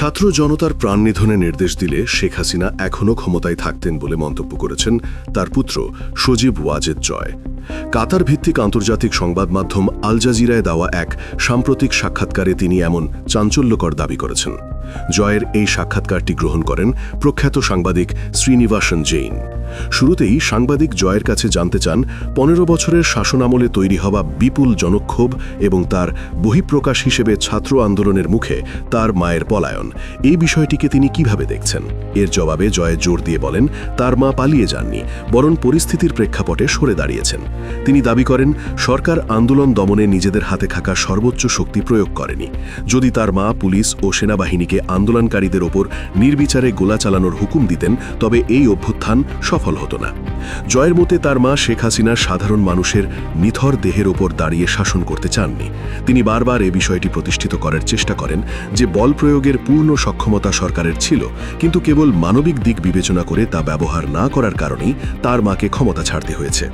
ছাত্র জনতার প্রাণ নিধনে নির্দেশ দিলে শেখ হাসিনা এখনও ক্ষমতায় থাকতেন বলে মন্তব্য করেছেন তার পুত্র সজীব ওয়াজেদ জয়। কাতার ভিত্তিক আন্তর্জাতিক সংবাদ মাধ্যম আল জাজিরায় দেওয়া এক সাম্প্রতিক সাক্ষাৎকারে তিনি এমন চাঞ্চল্যকর দাবি করেছেন। জয়ের এই সাক্ষাৎকারটি গ্রহণ করেন প্রখ্যাত সাংবাদিক শ্রীনিবাসন জৈন। শুরুতেই সাংবাদিক জয়ের কাছে জানতে চান, পনেরো বছরের শাসনামলে তৈরি হওয়া বিপুল জনক্ষোভ এবং তার বহিঃপ্রকাশ হিসেবে ছাত্র আন্দোলনের মুখে তার মায়ের পলায়ন। এই বিষয়টিকে তিনি কীভাবে দেখছেন? এর জবাবে জয় জোর দিয়ে বলেন, তার মা পালিয়ে যাননি, বরং পরিস্থিতির প্রেক্ষাপটে সরে দাঁড়িয়েছেন। তিনি দাবি করেন, সরকার আন্দোলন দমনে নিজেদের হাতে থাকা সর্বোচ্চ শক্তি প্রয়োগ করেনি। যদি তার মা পুলিশ ও সেনাবাহিনীকে আন্দোলনকারীদের ওপর নির্বিচারে গোলা চালানোর হুকুম দিতেন, তবে এই অভ্যুত্থান সফল হতো না। জয়ের মতে তার মা শেখ হাসিনা সাধারণ মানুষের নিথর দেহের ওপর দাঁড়িয়ে শাসন করতে চাননি। তিনি বারবার এ বিষয়টি প্রতিষ্ঠিত করার চেষ্টা করেন, যে বল প্রয়োগের পূর্ণ সক্ষমতা সরকারের ছিল, কিন্তু কেবল মানবিক দিক বিবেচনা করে তা ব্যবহার না করার কারণেই তার মাকে ক্ষমতা ছাড়তে হয়েছে।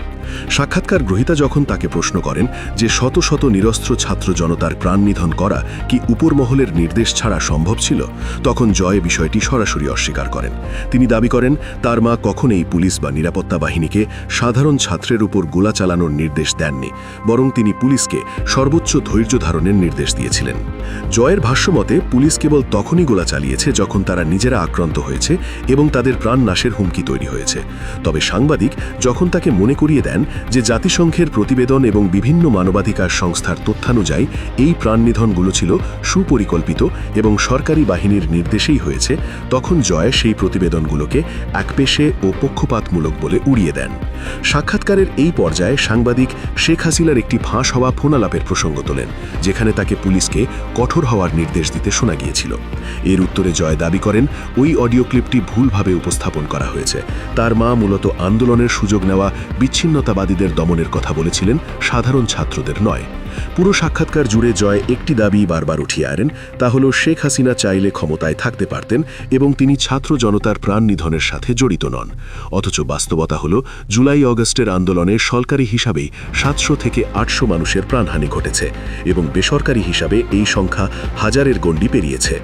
সাক্ষাৎকার গ্রহীতা যখন তাকে প্রশ্ন করেন যে শত শত নিরস্ত্র ছাত্র জনতার প্রাণ নিধন করা কি উপরমহলের নির্দেশ ছাড়া সম্ভব ছিল তখন জয় বিষয়টি সরাসরি অস্বীকার করেন। তিনি দাবি করেন, তার মা কখনোই পুলিশ বা নিরাপত্তা বাহিনীকে সাধারণ ছাত্রের উপর গোলা চালানোর নির্দেশ দেননি, বরং তিনি পুলিশকে সর্বোচ্চ ধৈর্য ধারণের নির্দেশ দিয়েছিলেন। জয়ের ভাষ্যমতে, পুলিশ কেবল তখনই গোলা চালিয়েছে যখন তারা নিজেরা আক্রান্ত হয়েছে এবং তাদের প্রাণ নাশের হুমকি তৈরি হয়েছে। তবে সাংবাদিক যখন তাকে মনে করিয়ে দেন যে জাতিসংঘের প্রতিবেদন এবং বিভিন্ন মানবাধিকার সংস্থার তথ্যানুযায়ী এই প্রাণ নিধনগুলো ছিল সুপরিকল্পিত এবং সরকারি বাহিনীর নির্দেশেই হয়েছে, তখন জয় সেই প্রতিবেদনগুলোকে একপেশে ও পক্ষপাতমূলক বলে উড়িয়ে দেন। সাক্ষাৎকারের এই পর্যায়ে সাংবাদিক শেখ হাসিনার একটি ফাঁস হওয়া ফোনালাপের প্রসঙ্গ তোলেন, যেখানে তাকে পুলিশকে কঠোর হওয়ার নির্দেশ দিতে শোনা গিয়েছিল। এর উত্তরে জয় দাবি করেন, ওই অডিও ক্লিপটি ভুলভাবে উপস্থাপন করা হয়েছে। তার মা মূলত আন্দোলনের সুযোগ নেওয়া বিচ্ছিন্নতাবাদীদের দমনের কথা বলেছিলেন, সাধারণ ছাত্রদের নয়। পুরো সাক্ষাৎকার জুড়ে জয় একটি দাবি বারবার উঠিয়ে আনেন, তা হল শেখ হাসিনা চাইলে ক্ষমতায় থাকতে পারতেন এবং তিনি ছাত্র জনতার প্রাণ নিধনের সাথে জড়িত নন। অথচ বাস্তবতা হল জুলাই অগস্টের আন্দোলনে সরকারি হিসাবেই সাতশো থেকে আটশো মানুষের প্রাণহানি ঘটেছে এবং বেসরকারি হিসাবে এই সংখ্যা হাজারের গণ্ডি পেরিয়েছে।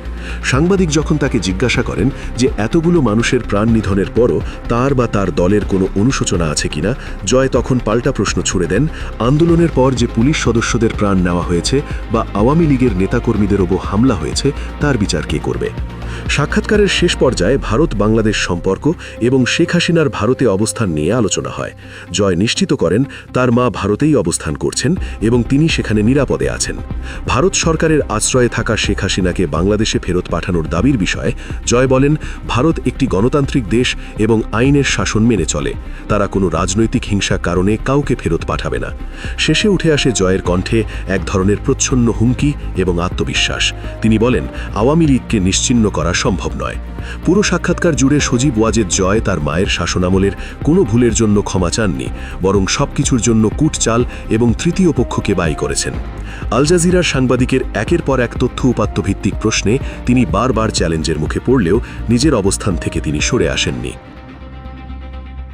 সাংবাদিক যখন তাকে জিজ্ঞাসা করেন যে এতগুলো মানুষের প্রাণ নিধনের পরও তার বা তার দলের কোনো অনুশোচনা আছে কিনা, জয় তখন পাল্টা প্রশ্ন ছুড়ে দেন, আন্দোলনের পর যে পুলিশ সদস্যদের প্রাণ নেওয়া হয়েছে বা আওয়ামী লীগের নেতাকর্মীদের ওপর হামলা হয়েছে তার বিচার কে করবে? সাক্ষাৎকারের শেষ পর্যায়ে ভারত বাংলাদেশ সম্পর্ক এবং শেখ হাসিনার ভারতে অবস্থান নিয়ে আলোচনা হয়। জয় নিশ্চিত করেন, তার মা ভারতেই অবস্থান করছেন এবং তিনি সেখানে নিরাপদে আছেন। ভারত সরকারের আশ্রয়ে থাকা শেখ হাসিনাকে বাংলাদেশে ফেরত পাঠানোর দাবির বিষয়ে জয় বলেন, ভারত একটি গণতান্ত্রিক দেশ এবং আইনের শাসন মেনে চলে। তারা কোনো রাজনৈতিক হিংসা কারণে কাউকে ফেরত পাঠাবে না। শেষে উঠে আসে জয়ের কণ্ঠে এক ধরনের প্রচ্ছন্ন হুমকি এবং আত্মবিশ্বাস। তিনি বলেন, আওয়ামী লীগকে নিশ্চিন্ন করা সম্ভব নয়। পুরো সাক্ষাৎকার জুড়ে সজীব ওয়াজের জয় তার মায়ের শাসনামলের কোনো ভুলের জন্য ক্ষমা চাননি, বরং সবকিছুর জন্য কুটচাল এবং তৃতীয় পক্ষকে বাই করেছেন। আল জাজিরার সাংবাদিকের একের পর এক তথ্য উপাত্ত ভিত্তিক প্রশ্নে তিনি বারবার চ্যালেঞ্জের মুখে পড়লেও নিজের অবস্থান থেকে তিনি সরে আসেননি।